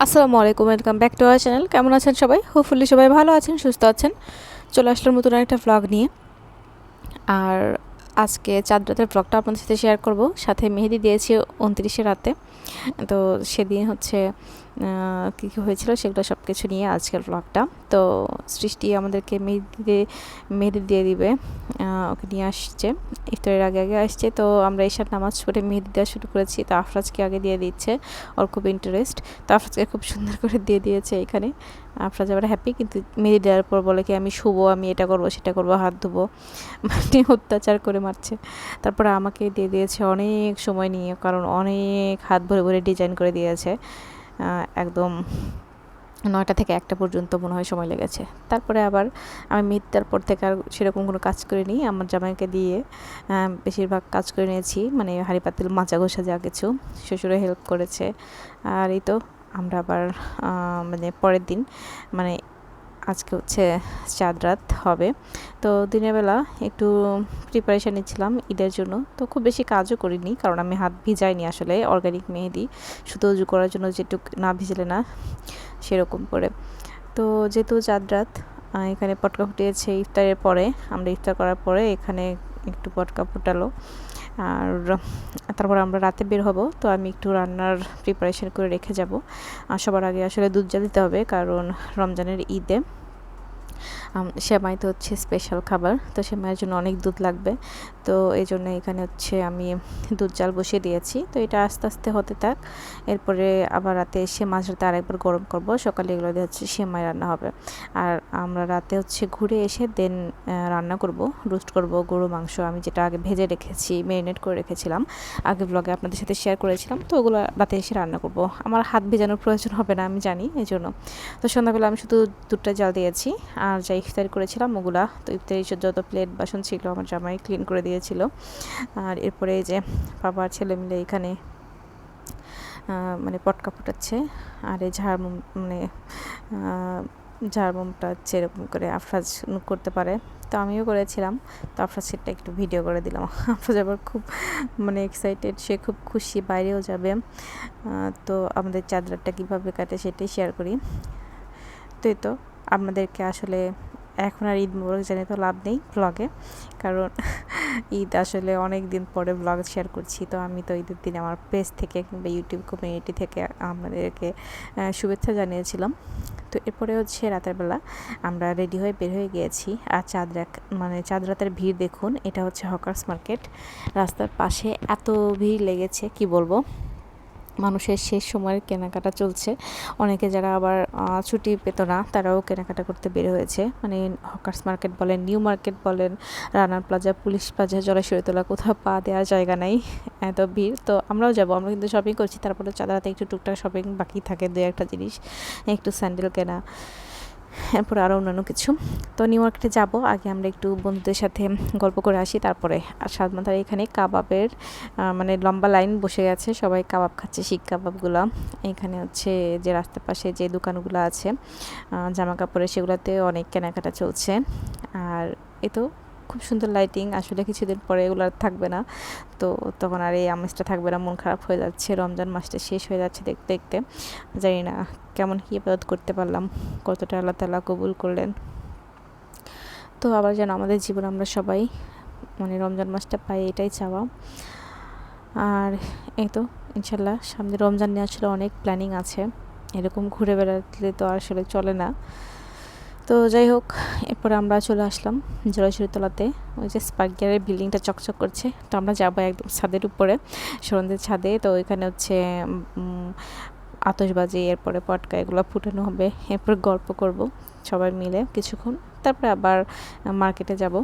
আসসালামু আলাইকুম welcome back to our channel কেমন আছেন সবাই হোপফুলি সবাই ভালো আছেন সুস্থ আছেন চলে আসলাম নতুন একটা ভ্লগ নিয়ে আর আজকে চাঁদ রাতের ব্লগটা আপনাদের সাথে শেয়ার করব সাথে মেহেদি দিয়েছি উনত্রিশে রাতে তো সেদিন হচ্ছে কী কী হয়েছিল সেগুলো সব কিছু নিয়ে আজকের ব্লগটা তো সৃষ্টি আমাদেরকে মেহেদি দিয়ে মেহেদি দিয়ে দিবে ওকে নিয়ে আসছে। ইফতারের আগে আগে আসছে। তো আমরা এসার নামাজ পড়ে মেহেদি দেওয়া শুরু করেছি। তো আফরাজকে আগে দিয়ে দিচ্ছে। ওর খুব ইন্টারেস্ট তো আফরাজকে খুব সুন্দর করে দিয়ে দিয়েছে এখানে। আফরাজ আবার হ্যাপি কিন্তু মেহেদি দেওয়ার পর বলে কি, আমি শুবো, আমি এটা করব, সেটা করব, হাত ধুবো। মানে অত্যাচার করে মারছে। তারপরে আমাকে দিয়ে দিয়েছে অনেক সময় নিয়ে, কারণ অনেক হাত ভরে ভরে ডিজাইন করে দিয়েছে। একদম নয়টা থেকে একটা পর্যন্ত মনে হয় সময় লেগেছে। তারপরে আবার আমি মিথ্যার পর থেকে আর সেরকম কোনো কাজ করিনি। আমার জামাইকে দিয়ে বেশিরভাগ কাজ করে নিয়েছি। মানে হাড়ি পাতিল মাজা ঘষা যা কিছু। শ্বশুরে হেল্প করেছে। আর এই তো আমরা আবার মানে পরের দিন মানে আজকে হচ্ছে চাঁদ রাত হবে। তো দিনের বেলা একটু প্রিপারেশান নিচ্ছিলাম ঈদের জন্য। তো খুব বেশি কাজও করিনি কারণ আমি হাত ভিজাইনি আসলে অর্গানিক মেহেদি। শুধু উজু করার জন্য যেটুক না ভিজলে না সেরকম করে। তো যেহেতু চাঁদ রাত এখানে পটকা ফুটিয়েছে ইফতারের পরে, আমরা ইফতার করার পরে এখানে একটু পটকা ফুটালো। আর তারপর আমরা রাতে বের হব, তো আমি একটু রান্নার প্রিপারেশন করে রেখে যাব। সবার আগে আসলে দুধ জা দিতে হবে কারণ রমজানের ঈদে। সেমাই তো হচ্ছে স্পেশাল খাবার, তো সেমাইয়ের জন্য অনেক দুধ লাগবে। তো এই জন্য এখানে হচ্ছে আমি দুধ জাল বসিয়ে দিয়েছি। তো এটা আস্তে আস্তে হতে থাক, এরপরে আবার রাতে এসে মাছ রাতে আরেকবার গরম করব। সকালে এগুলো দিয়ে হচ্ছে সেমাই রান্না হবে। আর আমরা রাতে হচ্ছে ঘুরে এসে দেন রান্না করব রোস্ট করব, গরু, মাংস, আমি যেটা আগে ভেজে রেখেছি ম্যারিনেট করে রেখেছিলাম। আগে ব্লগে আপনাদের সাথে শেয়ার করেছিলাম, তো ওগুলো রাতে এসে রান্না করব। আমার হাত ভেজানোর প্রয়োজন হবে না, আমি জানি এই জন্য তো সন্ধ্যাবেলা আমি শুধু দুধটা জাল দিয়েছি আর যাই ইফতার করেছিলাম ওগুলা, তো ইফতারি যত প্লেট বাসন ছিল আমার জামাই ক্লিন করে দিয়েছিল। আর এরপরে এই যে বাবার ছেলে মিলে এখানে মানে পটকা ফুটাচ্ছে। আর এই ঝাড় মানে ঝাড়মুমটা এরকম করে আফরাজ করতে পারে। তো আমিও করেছিলাম। তো আফরাজ সেটা একটু ভিডিও করে দিলাম। আফরাজ আবার খুব মানে এক্সাইটেড সে খুব খুশি, বাইরেও যাবে। তো আমাদের চাদরটা কীভাবে কাটে সেটাই শেয়ার করি। তো এই তো। আপনাদেরকে আসলে এখন আর ঈদ মোবারক জানিয়ে তো লাভ নেই ব্লগে কারণ ঈদ আসলে অনেক দিন পরে ব্লগ শেয়ার করছি, তো আমি তো ঈদের দিন আমার পেজ থেকে কিংবা ইউটিউব কমিউনিটি থেকে আপনাদেরকে শুভেচ্ছা জানিয়েছিলাম। তো এরপরে হচ্ছে রাতের বেলা আমরা রেডি হয়ে বের হয়ে গিয়েছি। আর চাঁদ মানে চাঁদ রাতের ভিড় দেখুন, এটা হচ্ছে হকার্স মার্কেট। রাস্তার পাশে এত ভিড় লেগেছে, কি বলব? মানুষের শেষ সময়ের কেনাকাটা চলছে। অনেকে যারা আবার ছুটি পেত না, তারাও কেনাকাটা করতে বের হয়েছে। মানে হকার্স মার্কেট বলেন, নিউ মার্কেট বলেন, রানার প্লাজা, পুলিশ প্লাজা, জলাশয়তলা, কোথাও পা দেওয়ার জায়গা নাই, এত ভিড়। তো আমরাও যাব, আমরা কিন্তু শপিং করছি, তারপরে চাঁদা রাতে একটু টুকটাক শপিং বাকি থাকে দু একটা জিনিস, একটু স্যান্ডেল কেনা। এরপর আরও অন্যান্য কিছু। তো নিউ ইয়র্কে যাব। আগে আমরা একটু বন্ধুদের সাথে গল্প করে আসি, তারপরে আর সাদমাতার এখানে কাবাবের মানে লম্বা লাইন বসে গেছে। সবাই কাবাব খাচ্ছে শিক কাবাবগুলো। এখানে হচ্ছে যে রাস্তার পাশে যে দোকানগুলো আছে জামা কাপড়ের সেগুলোতে অনেক কেনাকাটা চলছে। আর এ তো খুব সুন্দর লাইটিং আসলে কিছুদিন পরে এগুলো আর থাকবে না। তো তখন আর এই আমেজটা থাকবে না, মন খারাপ হয়ে যাচ্ছে। রমজান মাসটা শেষ হয়ে যাচ্ছে দেখতে দেখতে। জানি না কেমন কী ইবাদত করতে পারলাম, কতটা আল্লাহ তালা কবুল করলেন। তো আবার যেন আমাদের জীবন আমরা সবাই মানে রমজান মাসটা পাই এটাই চাওয়া। আর এই তো ইনশাল্লাহ সামনে রমজান নিয়ে আসলে অনেক প্ল্যানিং আছে। এরকম ঘুরে বেড়াতে তো আসলে চলে না। তো যাই হোক, এরপরে আমরা চলে আসলাম জলাশয়তলাতে ওই যে স্পার্ক গিয়ারের বিল্ডিংটা চকচক করছে। তো আমরা যাব একদম ছাদের উপরে সরন্দের ছাদে। তো ওইখানে হচ্ছে আতসবাজি এরপরে পটকা, এগুলো ফুটানো হবে। এরপর গল্প করব সবাই মিলে কিছুক্ষণ। তারপরে আবার মার্কেটে যাব।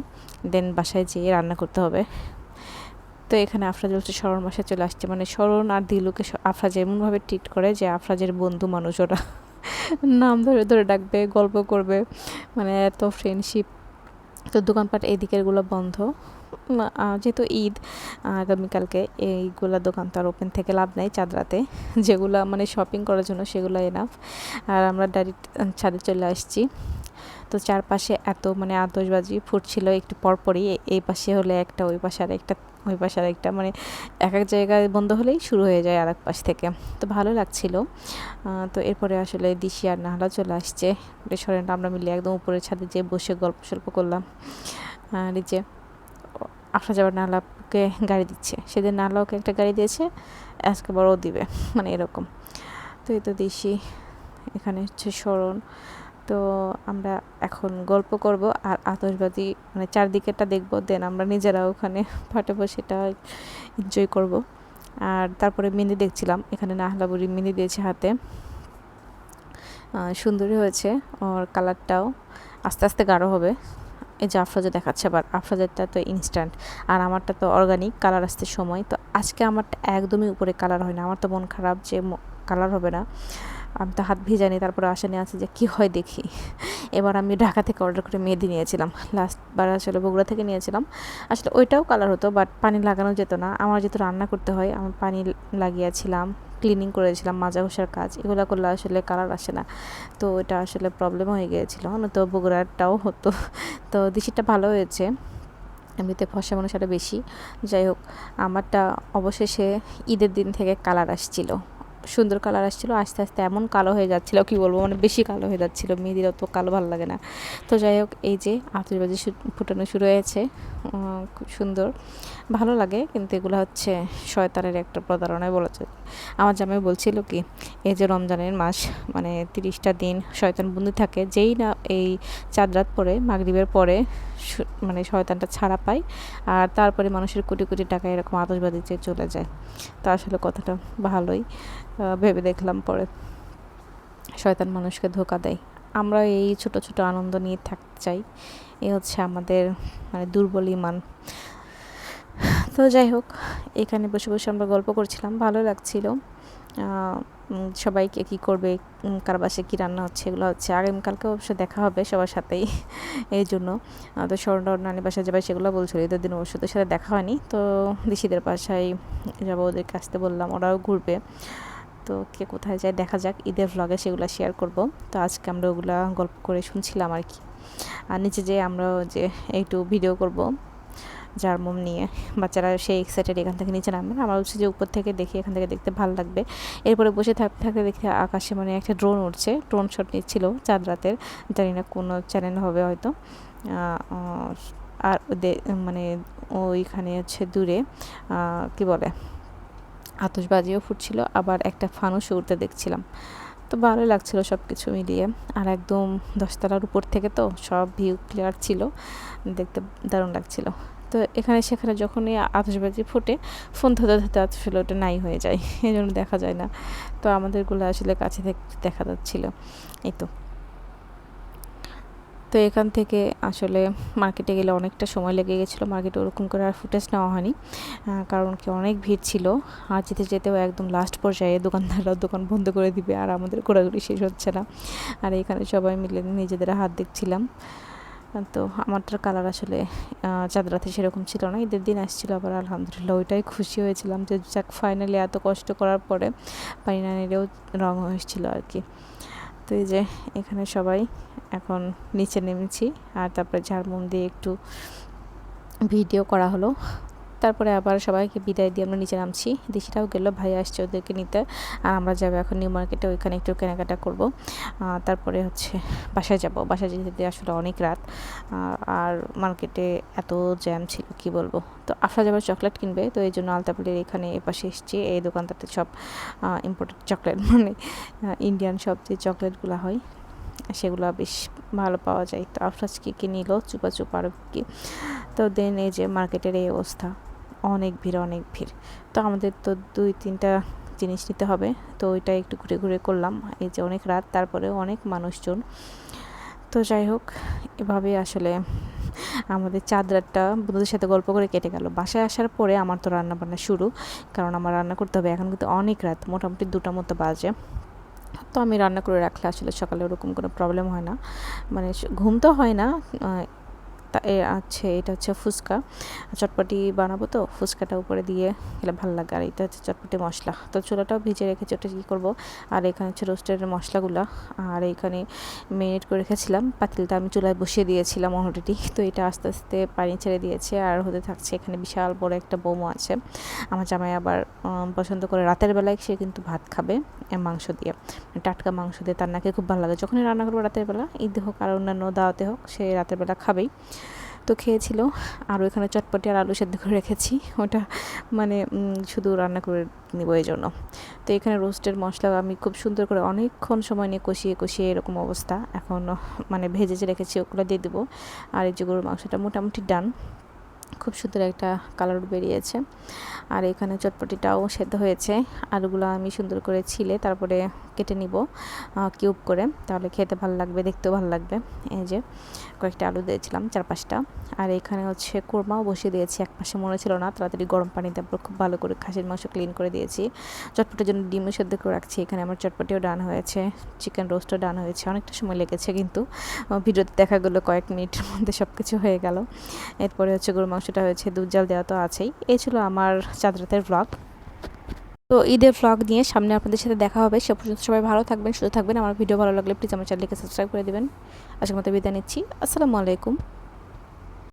দেন বাসায় যেয়ে রান্না করতে হবে। তো এখানে আফরাজ হচ্ছে স্মরণ বাসায় চলে আসছে। মানে স্মরণ আর দিলুকে আফরাজ এমনভাবে ট্রিট করে যে আফরাজের বন্ধু মানুষ ওরা। নাম ধরে ধরে ডাকবে, গল্প করবে। মানে এত ফ্রেন্ডশিপ তো দোকানপাট এদিকেরগুলো দিকেরগুলো বন্ধ। যেহেতু ঈদ, আগামীকালকে এইগুলা দোকান তো আর ওপেন থেকে লাভ নেই চাঁদরাতে। যেগুলো মানে শপিং করার জন্য সেগুলো এনাফ আর আমরা ডাইরেক্ট ছাদে চলে আসছি। তো চারপাশে এত মানে আতসবাজি ফুটছিল একটু পরপরই এই পাশে হলে একটা, ওই পাশে আর একটা, ওই পাশে আরেকটা মানে এক এক জায়গায় বন্ধ হলেই শুরু হয়ে যায় আর এক পাশ থেকে। তো ভালো লাগছিল। তো এরপরে আসলে দিশি আর নাহলা চলে আসছে। রেস্টুরেন্ট আমরা মিলে একদম উপরের ছাদে যেয়ে বসে গল্প সল্প করলাম। নিচে আসা যাওয়ার নাহলাকে গাড়ি দিচ্ছে। সেদিন নাহলাকে একটা গাড়ি দিয়েছে, আজকে বড়ও দিবে। মানে এরকম। তো এই তো দিশি, এখানে হচ্ছে স্মরণ তো আমরা এখন গল্প করব আর আতসবাজি মানে চারদিকেটা দেখব, দেন আমরা নিজেরা ওখানে ফাটাবো সেটা এনজয় করব। আর তারপরে মেহেন্দি দেখছিলাম, এখানে নাহলা বুড়ি মেহেন্দি দিয়েছে হাতে। সুন্দরী হয়েছে, ওর কালারটাও আস্তে আস্তে গাঢ় হবে। এই যে আফরাজা দেখাচ্ছে আবার আফরাজেরটা তো ইনস্ট্যান্ট আর আমারটা তো অর্গানিক কালার আসতে সময়। তো আজকে আমারটা একদমই উপরে কালার হয় না, আমার তো মন খারাপ যে কালার হবে না। আমি তো হাত ভিজানি তারপরে আশা নিয়ে আছে যে কী হয় দেখি। এবার আমি ঢাকা থেকে অর্ডার করে মেহেদি নিয়েছিলাম। লাস্টবার আসলে বগুড়া থেকে নিয়েছিলাম। আসলে ওইটাও কালার হতো বাট পানি লাগানো যেত না। আমার যেহেতু রান্না করতে হয়, আমি পানি লাগিয়েছিলাম ক্লিনিং করেছিলাম, মাজা ঘষার কাজ, এগুলো করলে আসলে কালার আসে না। তো এটা আসলে প্রবলেম হয়ে গিয়েছিল। তো বগুড়ারটাও হতো। তো দিশিটা ভালো হয়েছে। এমনিতে ফসা মানুষ বেশি। যাই হোক, আমারটা অবশেষে ঈদের দিন থেকে কালার আসছিল। সুন্দর কালার আসছিল, আস্তে আস্তে এমন কালো হয়ে যাচ্ছিল, কি বলব মানে বেশি কালো হয়ে যাচ্ছিল মেয়েদের অত কালো ভালো লাগে না। তো যাই হোক, এই যে আতশবাজি ফুটানো শুরু হয়েছে খুব সুন্দর। ভালো লাগে, কিন্তু এগুলো হচ্ছে শয়তানের একটা প্রতারণায় বলা যায়। আমার জামাই বলছিল কি, এই যে রমজানের মাস মানে তিরিশটা দিন শয়তান বন্দি থাকে, যেই না এই চাঁদ রাত পরে, মাগরীবের পরে মানে শয়তানটা ছাড়া পায়। আর তারপরে মানুষের কোটি কোটি টাকা এরকম আতসবাদী চেয়ে চলে যায়। তা আসলে কথাটা ভালোই। ভেবে দেখলাম পরে। শয়তান মানুষকে ধোকা দেয়। আমরা এই ছোট ছোট আনন্দ নিয়ে থাকতে চাই। এ হচ্ছে আমাদের মানে দুর্বল ইমান। তো যাই হোক, এখানে বসে বসে আমরা গল্প করছিলাম, ভালো লাগছিল। সবাইকে কি করবে কার বাসে কী রান্না হচ্ছে, এগুলো হচ্ছে। আগামীকালকে অবশ্য দেখা হবে সবার সাথেই এই জন্য। তো স্বর্ণ নানি বাসায় যাবে, সেগুলো বলছিল, ঈদের দিন অবশ্য সাথে দেখা হয়নি। তো দিশিদের বাসায় যাব, ওদেরকে আসতে বললাম, ওরাও ঘুরবে। তো কে কোথায় যায় দেখা যাক, ঈদের ভ্লগে সেগুলো শেয়ার করব। তো আজকে আমরা ওগুলা গল্প করে শুনছিলাম আর কি। আর নিচে যে আমরা যে একটু ভিডিও করব। যার মোম নিয়ে বাচ্চারা সেই এক্সাইটেড এখান থেকে নিচে নামবে আমার হচ্ছে যে উপর থেকে দেখি, এখান থেকে দেখতে ভালো লাগবে। এরপরে বসে থাকতে থাকতে দেখি আকাশে মানে একটা ড্রোন উঠছে ড্রোন শট নিচ্ছিল চাঁদ রাতের। জানি না কোনো চ্যানেল হবে হয়তো। আর মানে ওইখানে হচ্ছে দূরে কি বলে আতসবাজিও ফুটছিল। আবার একটা ফানুসও উঠতে দেখছিলাম। তো ভালো লাগছিল সব কিছু মিলিয়ে। আর একদম দশতলার উপর থেকে তো সব ভিউ ক্লিয়ার ছিল। দেখতে দারুণ লাগছিল। তো এখানে সেখানে যখনই আতসবাজি ফুটে, ফোন ধরতে ধরতে আসলে ওটা নাই হয়ে যায়, এই জন্য দেখা যায় না। তো আমাদেরগুলো আসলে কাছে থেকে দেখা যাচ্ছিল, এই তো। তো এখান থেকে আসলে মার্কেটে গেলে অনেকটা সময় লেগে গেছিল মার্কেটে ওরকম করে আর ফুটেজ নেওয়া হয়নি কারণ কি অনেক ভিড় ছিল। আর যেতে যেতেও একদম লাস্ট পর্যায়ে দোকানদাররা দোকান বন্ধ করে দিবে আর আমাদের ঘোরাঘুরি শেষ হচ্ছে না। আর এখানে সবাই মিলে নিজেদের হাত দেখছিলাম। তো আমারটার কালার আসলে চাঁদরাতে সেরকম ছিল না। ঈদের দিন আসছিল আবার আলহামদুলিল্লাহ, ওইটাই খুশি হয়েছিলাম যে যাক ফাইনালি এত কষ্ট করার পরে পানি না নিলেও রঙ হয়েছিল আর কি। তো এই যে এখানে সবাই এখন নিচে নেমেছি, আর তারপরে ঝাড়মুন দিয়ে একটু ভিডিও করা হলো। তারপরে আবার সবাইকে বিদায় দিয়ে আমরা নিচে নামছি। দেশিটাও গেলো, ভাই আসছে ওদেরকে নিতে। আর আমরা যাব এখন নিউ মার্কেটে, ওইখানে একটু কেনাকাটা করব। তারপরে হচ্ছে বাসায় যাব। বাসায় যেতে আসলে অনেক রাত। আর মার্কেটে এত জ্যাম ছিল, কি বলব? তো আফরা যাবার চকলেট কিনবে, তো এই জন্য আলতাপলির এখানে এপাশে এসছি। এই দোকানটাতে সব ইম্পোর্টেড চকলেট মানে ইন্ডিয়ান সব যে চকলেটগুলো হয়, সেগুলো বেশ ভালো পাওয়া যায়। তো আফরাজকে কি নিল? চুপা চুপা আর কি? তো দেন এই যে মার্কেটের এই অবস্থা। অনেক ভিড় অনেক ভিড়। তো আমাদের তো দুই, তিনটা জিনিস নিতে হবে। তো ওইটা একটু ঘুরে ঘুরে করলাম। এই যে অনেক রাত তারপরে অনেক মানুষজন। তো যাই হোক এভাবে আসলে আমাদের চাঁদ রাতটা বন্ধুদের সাথে গল্প করে কেটে গেল। বাসায় আসার পরে আমার তো রান্না বান্না শুরু, কারণ আমার রান্না করতে হবে। এখন কিন্তু অনেক রাত, মোটামুটি দুটা মতো বাজে। তো আমি রান্না করে রাখলে আসলে সকালে ওরকম কোনো প্রবলেম হয় না। মানে ঘুম তো হয় না আছে, এটা হচ্ছে ফুচকা। চটপটি বানাবো তো, ফুচকাটা উপরে দিয়ে গেলে ভালো লাগে। আর এটা হচ্ছে চটপটি মশলা। তো চুলাটাও ভিজে রেখেছি, ওটা কী করব? আর এখানে হচ্ছে রোস্টের মশলাগুলো। আর এখানে মেরিনেট করে রেখেছিলাম, পাতিলটা আমি চুলায় বসিয়ে দিয়েছিলাম অলরেডি তো এটা আস্তে আস্তে পানি ছেড়ে দিয়েছে, আর হতে থাকছে এখানে বিশাল বড় একটা বোমো আছে। আমার জামাই আবার পছন্দ করে রাতের বেলায় সে কিন্তু ভাত খাবে মাংস দিয়ে। মানে টাটকা মাংস দিয়ে, তার নাকি খুব ভালো লাগে। যখনই রান্না করব রাতের বেলা, ঈদ হোক আর অন্যান্য দাওয়াতে হোক, সে রাতের বেলা খাবেই। তো খেয়েছিল। আরও এখানে চটপটি আর আলু সেদ্ধ করে রেখেছি। ওটা মানে শুধু রান্না করে নিব এই জন্য। তো এখানে রোস্টের মশলা আমি খুব সুন্দর করে অনেকক্ষণ সময় নিয়ে কষিয়ে কষিয়ে এরকম অবস্থা। এখন মানে ভেজে যে রেখেছি, ওগুলো দিয়ে দেবো। আর এই যে গরুর মাংসটা মোটামুটি ডান খুব সুন্দর একটা কালার বেরিয়েছে। আর এখানে চটপটিটাও সেদ্ধ হয়েছে। আলুগুলো আমি সুন্দর করে ছিলে, তারপরে কেটে নিব কিউব করে। তাহলে খেতে ভালো লাগবে, দেখতেও ভালো লাগবে। এই যে কয়েকটা আলু দিয়েছিলাম চার পাঁচটা আর এখানে হচ্ছে কোরমাও বসিয়ে দিয়েছি, এক পাশে মনে ছিল না। তাড়াতাড়ি গরম পানি তারপর খুব ভালো করে খাসির মাংস ক্লিন করে দিয়েছি। চটপটের জন্য ডিমও সেদ্ধ করে রাখছি। এখানে আমার চটপটিও ডান হয়েছে চিকেন রোস্টও ডান হয়েছে। অনেকটা সময় লেগেছে কিন্তু ভিডিওতে দেখা গেলো কয়েক মিনিটের মধ্যে সব কিছু হয়ে গেল। এরপরে হচ্ছে গরু মাংসটা হয়েছে দুধ জাল দেওয়া তো আছেই। এ ছিল আমার চাঁদরাতের ব্লগ তো ঈদের ব্লগ নিয়ে সামনে আপনাদের সাথে দেখা হবে। সে পর্যন্ত সবাই ভালো থাকবেন, সুস্থ থাকবেন। আমার ভিডিও ভালো লাগলে প্লিজ আমার চ্যানেলকে সাবস্ক্রাইব করে দেবেন। আজকের মতো বিদায় নিচ্ছি। আসসালামু আলাইকুম।